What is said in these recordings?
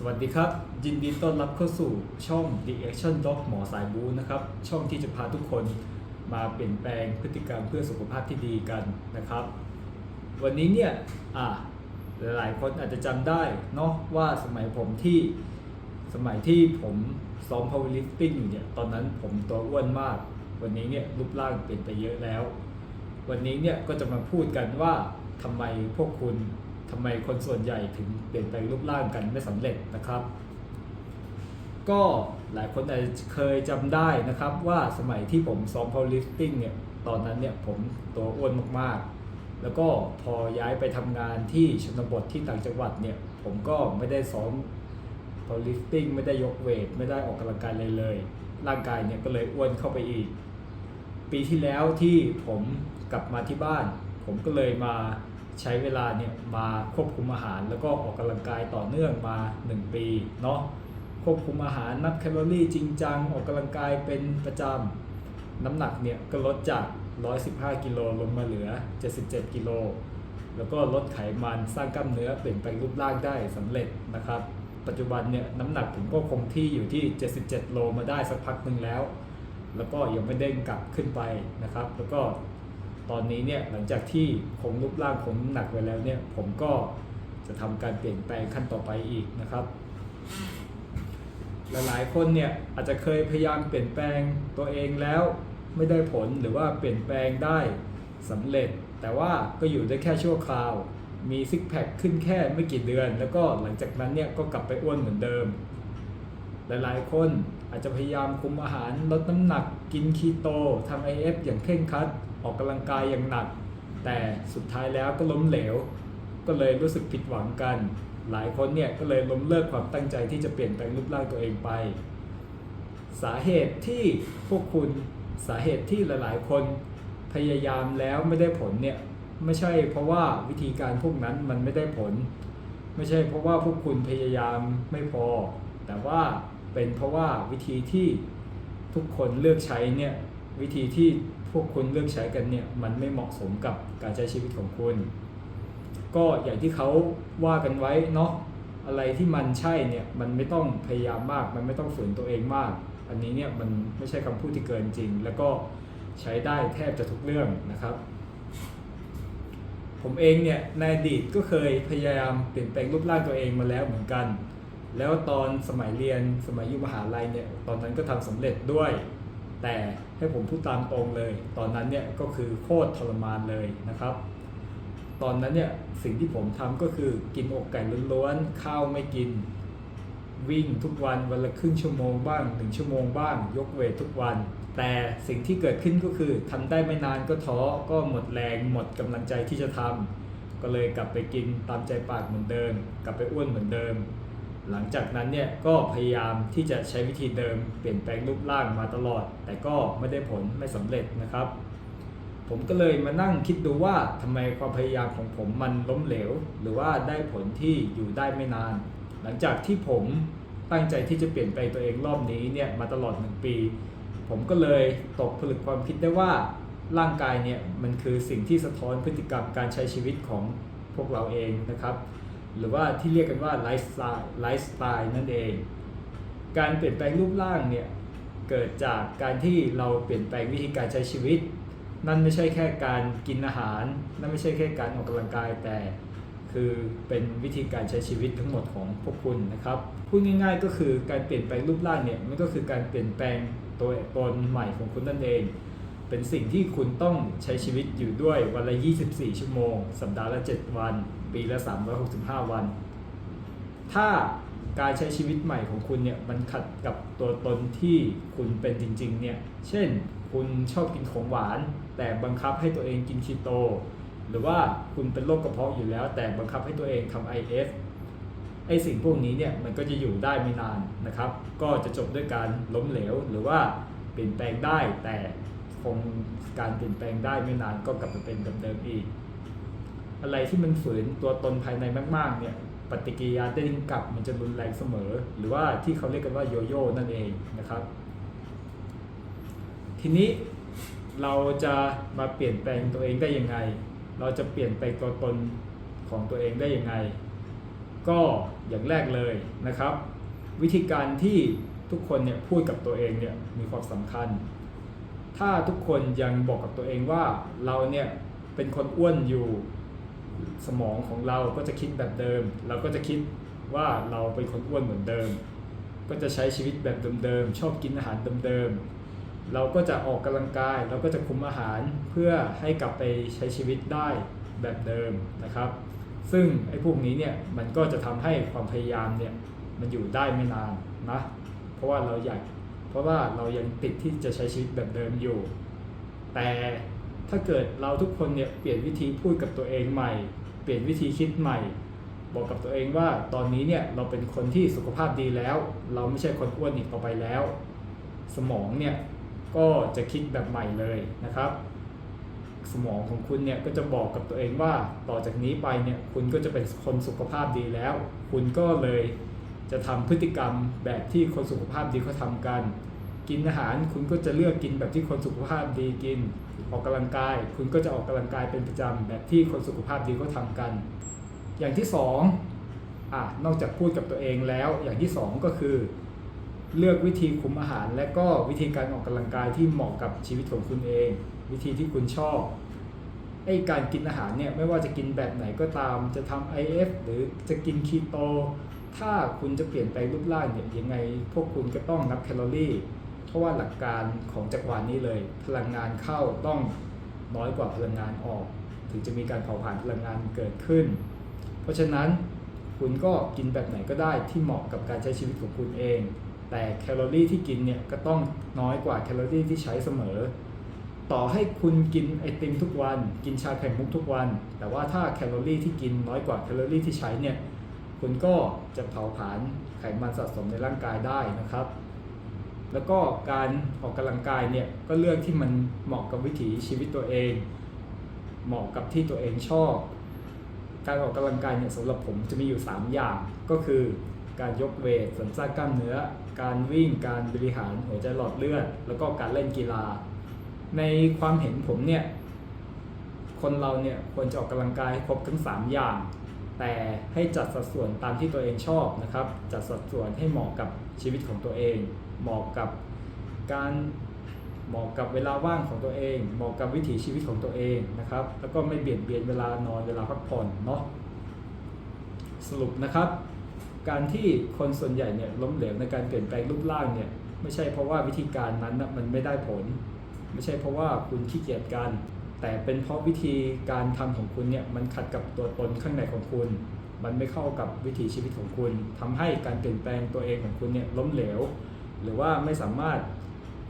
สวัสดีครับ ยินดีต้อนรับเข้าสู่ช่อง The Action Dog หมอสายบูนะครับ ช่องที่จะพาทุกคนมาเปลี่ยนแปลงพฤติกรรมเพื่อสุขภาพที่ดีกันนะครับ วันนี้เนี่ยอะหลายๆคนอาจจะจำได้เนาะว่าสมัยผมที่สมัยที่ผมซ้อม powerlifting อยู่เนี่ยตอนนั้นผมตัวอ้วนมาก วันนี้เนี่ยรูปร่างเปลี่ยนไปเยอะแล้ว วันนี้เนี่ยก็จะมาพูดกันว่าทำไมพวกคุณ ทำไมคนส่วนใหญ่ถึงเปลี่ยนแปลงรูปร่างกันไม่สำเร็จนะครับ ก็หลายคนอาจจะเคยจำได้นะครับ ว่าสมัยที่ผมซ้อม powerlifting เนี่ยตอนนั้นเนี่ยผมตัวอ้วนมากๆ แล้วก็พอย้ายไปทำงานที่ชนบทที่ต่างจังหวัดเนี่ยผมก็ไม่ได้ซ้อม powerlifting ไม่ได้ยกเวทไม่ได้ออกกำลังกายเลยเลย ร่างกายเนี่ยก็เลยอ้วนเข้าไปอีก ปีที่แล้วที่ผมกลับมาที่บ้าน ผมก็เลยมา ใช้เวลาเนี่ยมาควบคุมอาหาร แล้วก็ออกกำลังกายต่อเนื่องมา 1 ปีเนาะควบคุมอาหารนับแคลอรี่จริงจังออกกำลังกายเป็นประจำน้ำหนักเนี่ยก็ลดจาก 115 กิโลลงมาเหลือ 77 กิโลแล้วก็ลดไขมันสร้างกล้ามเนื้อเปลี่ยนแปลงรูปร่างได้สำเร็จนะครับ ปัจจุบันเนี่ยน้ำหนักผมก็คงที่อยู่ที่ 77 โลมาได้สักพักหนึ่งแล้ว แล้วก็ยังไม่เด้งกลับขึ้นไปนะครับ แล้วก็ ตอนนี้เนี่ยหลังจากที่คงรูปร่างคงน้ำหนักไว้แล้วเนี่ยผมก็จะทำการเปลี่ยนแปลงขั้นต่อไปอีกนะครับ หลายๆคนเนี่ยอาจจะเคยพยายามเปลี่ยนแปลงตัวเองแล้วไม่ได้ผลหรือว่าเปลี่ยนแปลงได้สำเร็จ แต่ว่าก็อยู่ได้แค่ชั่วคราว มีซิกแพคขึ้นแค่ไม่กี่เดือน แล้วก็หลังจากนั้นเนี่ยก็กลับไปอ้วนเหมือนเดิม หลายๆ คนอาจจะพยายามคุมอาหารลดน้ำหนักกินคีโตทำ IF อย่างเคร่งครัด ออกกำลังกายอย่างหนัก แต่สุดท้ายแล้วก็ล้มเหลว ก็เลยรู้สึกผิดหวังกัน หลายคนเนี่ยก็เลยล้มเลิกความตั้งใจที่จะเปลี่ยนแปลงรูปร่างตัวเองไป สาเหตุที่พวกคุณสาเหตุที่หลายๆ คนพยายามแล้วไม่ได้ผลเนี่ยไม่ใช่เพราะว่าวิธีการพวกนั้นมันไม่ได้ผล ไม่ใช่เพราะว่าพวกคุณพยายามไม่พอ แต่ว่าเป็นเพราะว่าวิธีที่ทุกคนเลือกใช้เนี่ยวิธีที่ พวกคุณเลือกใช้กันเนี่ยมันไม่เหมาะสมกับการใช้ชีวิตของคุณ ก็อย่างที่เขาว่ากันไว้เนาะอะไรที่มันใช่เนี่ยมันไม่ต้องพยายามมาก มันไม่ต้องฝืนตัวเองมาก อันนี้เนี่ยมันไม่ใช่คำพูดที่เกินจริง แล้วก็ใช้ได้แทบจะทุกเรื่องนะครับ ผมเองเนี่ยในอดีตก็เคยพยายามเปลี่ยนแปลงรูปร่างตัวเองมาแล้วเหมือนกัน แล้วตอนสมัยเรียนสมัยอยู่มหาลัยเนี่ยตอนนั้นก็ทำสำเร็จด้วย แต่ ให้ผมพูดตามตรงเลย ตอนนั้นเนี่ยก็คือโคตรทรมานเลยนะครับ ตอนนั้นเนี่ยสิ่งที่ผมทำก็คือกินอกไก่ล้วนๆข้าวไม่กิน วิ่งทุกวันวันละครึ่งชั่วโมงบ้างหนึ่งชั่วโมงบ้าง ยกเวททุกวัน แต่สิ่งที่เกิดขึ้นก็คือทำได้ไม่นานก็ท้อก็หมดแรงหมดกำลังใจที่จะทำก็เลยกลับไปกินตามใจปากเหมือนเดิม กลับไปอ้วนเหมือนเดิม หลังจากนั้นเนี่ยก็พยายามที่จะใช้วิธีเดิมเปลี่ยนแปลงรูปร่างมาตลอด แต่ก็ไม่ได้ผลไม่สำเร็จนะครับ ผมก็เลยมานั่งคิดดูว่าทำไมความพยายามของผมมันล้มเหลว หรือว่าได้ผลที่อยู่ได้ไม่นาน หลังจากที่ผมตั้งใจที่จะเปลี่ยนแปลงตัวเองรอบนี้เนี่ยมาตลอดหนึ่งปี ผมก็เลยตกผลึกความคิดได้ว่าร่างกายเนี่ยมันคือสิ่งที่สะท้อนพฤติกรรมการใช้ชีวิตของพวกเราเองนะครับ หรือว่าที่เรียกกันว่าไลฟ์สไตล์ไลฟ์สไตล์นั่นเอง การเปลี่ยนแปลงรูปร่างเนี่ยเกิดจากการที่เราเปลี่ยนแปลงวิธีการใช้ชีวิต นั่นไม่ใช่แค่การกินอาหาร นั่นไม่ใช่แค่การออกกำลังกายแต่คือเป็นวิธีการใช้ชีวิตทั้งหมดของพวกคุณนะครับพูดง่ายๆก็คือการเปลี่ยนแปลงรูปร่างเนี่ยมันก็คือการเปลี่ยนแปลงตัวตนใหม่ของคุณนั่นเอง เป็นสิ่งที่คุณต้องใช้ชีวิตอยู่ด้วยวันละ 24 ชั่วโมง สัปดาห์ละ 7 วัน ปีละ 365 วัน ถ้าการใช้ชีวิตใหม่ของคุณเนี่ยมันขัดกับตัวตนที่คุณเป็นจริงๆเนี่ย เช่น คุณชอบกินของหวาน แต่บังคับให้ตัวเองกินคีโต หรือว่าคุณเป็นโรคกระเพาะอยู่แล้ว แต่บังคับให้ตัวเองทำ IF ไอสิ่งพวกนี้เนี่ยมันก็จะอยู่ได้ไม่นานนะครับ ก็จะจบด้วยการล้มเหลวหรือว่าเปลี่ยนแปลงได้แต่ คงการเปลี่ยนแปลงได้ไม่นานก็กลับไปเป็นแบบเดิมอีก อะไรที่มันฝืนตัวตนภายในมากๆเนี่ยปฏิกิริยาเด้งกลับมันจะรุนแรงเสมอ หรือว่าที่เขาเรียกกันว่าโยโย่นั่นเองนะครับ ทีนี้เราจะมาเปลี่ยนแปลงตัวเองได้ยังไง เราจะเปลี่ยนแปลงตัวตนของตัวเองได้ยังไง ก็อย่างแรกเลยนะครับ วิธีการที่ทุกคนเนี่ยพูดกับตัวเองเนี่ยมีความสำคัญ ถ้าทุกคนยังบอกกับตัวเองว่าเราเนี่ยเป็นคนอ้วนอยู่สมองของเราก็จะคิดแบบเดิม เราก็จะคิดว่าเราเป็นคนอ้วนเหมือนเดิม ก็จะใช้ชีวิตแบบเดิมๆชอบกินอาหารเดิมๆเราก็จะออกกำลังกาย เราก็จะคุมอาหารเพื่อให้กลับไปใช้ชีวิตได้แบบเดิมนะครับ ซึ่งไอ้พวกนี้เนี่ยมันก็จะทำให้ความพยายามเนี่ยมันอยู่ได้ไม่นานนะเพราะว่าเราอยาก เพราะว่าเรายังติดที่จะใช้ชีวิตแบบเดิมอยู่ แต่ถ้าเกิดเราทุกคนเนี่ยเปลี่ยนวิธีพูดกับตัวเองใหม่ เปลี่ยนวิธีคิดใหม่ บอกกับตัวเองว่าตอนนี้เนี่ยเราเป็นคนที่สุขภาพดีแล้ว เราไม่ใช่คนอ้วนอีกต่อไปแล้ว สมองเนี่ยก็จะคิดแบบใหม่เลยนะครับ สมองของคุณเนี่ยก็จะบอกกับตัวเองว่าต่อจากนี้ไปเนี่ยคุณก็จะเป็นคนสุขภาพดีแล้ว คุณก็เลย จะทำพฤติกรรมแบบที่คนสุขภาพดีเขาทำกัน กินอาหารคุณก็จะเลือกกินแบบที่คนสุขภาพดีกิน ออกกำลังกาย คุณก็จะออกกำลังกายเป็นประจำแบบที่คนสุขภาพดีเขาทำกัน อย่างที่สองอนอกจากพูดกับตัวเองแล้ว อย่างที่สองก็คือ เลือกวิธีคุมอาหาร และก็วิธีการออกกำลังกายที่เหมาะกับชีวิตของคุณเอง วิธีที่คุณชอบไอการกินอาหารเนี่ยไม่ว่าจะกินแบบไหนก็ตาม จะทำ IF หรือจะกินคีโต ถ้าคุณจะเปลี่ยนแปลงรูปร่างเนี่ยยังไง พวกคุณก็ต้องนับแคลอรี่ เพราะว่าหลักการของจักรวาลนี้เลย พลังงานเข้าต้องน้อยกว่าพลังงานออก ถึงจะมีการเผาผลาญพลังงานเกิดขึ้น เพราะฉะนั้นคุณก็กินแบบไหนก็ได้ที่เหมาะกับการใช้ชีวิตของคุณเอง แต่แคลอรี่ที่กินเนี่ยก็ต้องน้อยกว่าแคลอรี่ที่ใช้เสมอ ต่อให้คุณกินไอติมทุกวัน กินชาไข่มุกทุกวัน แต่ว่าถ้าแคลอรี่ที่กินน้อยกว่าแคลอรี่ที่ใช้เนี่ย คุณก็จะเผาผลาญไขมันสะสมในร่างกายได้นะครับ แล้วก็การออกกำลังกายเนี่ยก็เลือกที่มันเหมาะกับวิถีชีวิตตัวเอง เหมาะกับที่ตัวเองชอบ การออกกำลังกายเนี่ยสำหรับผมจะมีอยู่ 3 อย่างก็คือการยกเวทเสริมสร้างกล้ามเนื้อ การวิ่ง การบริหารหัวใจหลอดเลือด แล้วก็การเล่นกีฬา ในความเห็นผมเนี่ย คนเราเนี่ยควรจะออกกำลังกายให้ครบทั้ง 3 อย่าง แต่ให้จัดสัดส่วนตามที่ตัวเองชอบนะครับ จัดสัดส่วนให้เหมาะกับชีวิตของตัวเอง เหมาะกับการเหมาะกับเวลาว่างของตัวเอง เหมาะกับวิถีชีวิตของตัวเองนะครับ แล้วก็ไม่เบียดเบียนเวลานอนเวลาพักผ่อนเนาะสรุปนะครับ การที่คนส่วนใหญ่เนี่ยล้มเหลวในการเปลี่ยนแปลงรูปร่างเนี่ยไม่ใช่เพราะว่าวิธีการนั้นนะมันไม่ได้ผล ไม่ใช่เพราะว่าคุณขี้เกียจกัน แต่เป็นเพราะวิธีการทำของคุณเนี่ยมันขัดกับตัวตนข้างในของคุณ มันไม่เข้ากับวิถีชีวิตของคุณทำให้การเปลี่ยนแปลงตัวเองของคุณเนี่ยล้มเหลว หรือว่าไม่สามารถ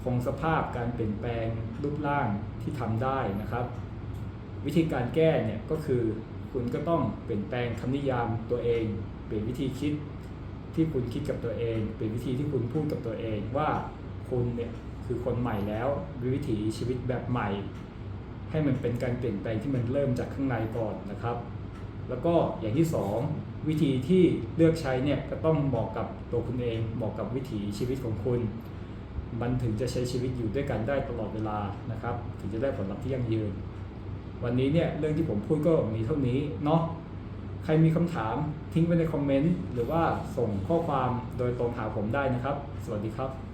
คงสภาพการเปลี่ยนแปลงรูปร่างที่ทำได้นะครับ วิธีการแก้เนี่ยก็คือคุณก็ต้องเปลี่ยนแปลงคำนิยามตัวเอง เปลี่ยนวิธีคิดที่คุณคิดกับตัวเอง เปลี่ยนวิธีที่คุณพูดกับตัวเองว่าคุณเนี่ยคือคนใหม่แล้วมีวิถีชีวิตแบบใหม่ ให้มันเป็นการเปลี่ยนแปลงที่มันเริ่มจากข้างในก่อนนะครับ แล้วก็อย่างที่สองวิธีที่เลือกใช้เนี่ยก็ต้องเหมาะกับตัวคุณเองเหมาะกับวิถีชีวิตของคุณ มันถึงจะใช้ชีวิตอยู่ด้วยกันได้ตลอดเวลานะครับ ถึงจะได้ผลลัพธ์ที่ยั่งยืน วันนี้เนี่ยเรื่องที่ผมพูดก็มีเท่านี้เนาะใครมีคำถามทิ้งไว้ในคอมเมนต์หรือว่าส่งข้อความโดยตรงหาผมได้นะครับ สวัสดีครับ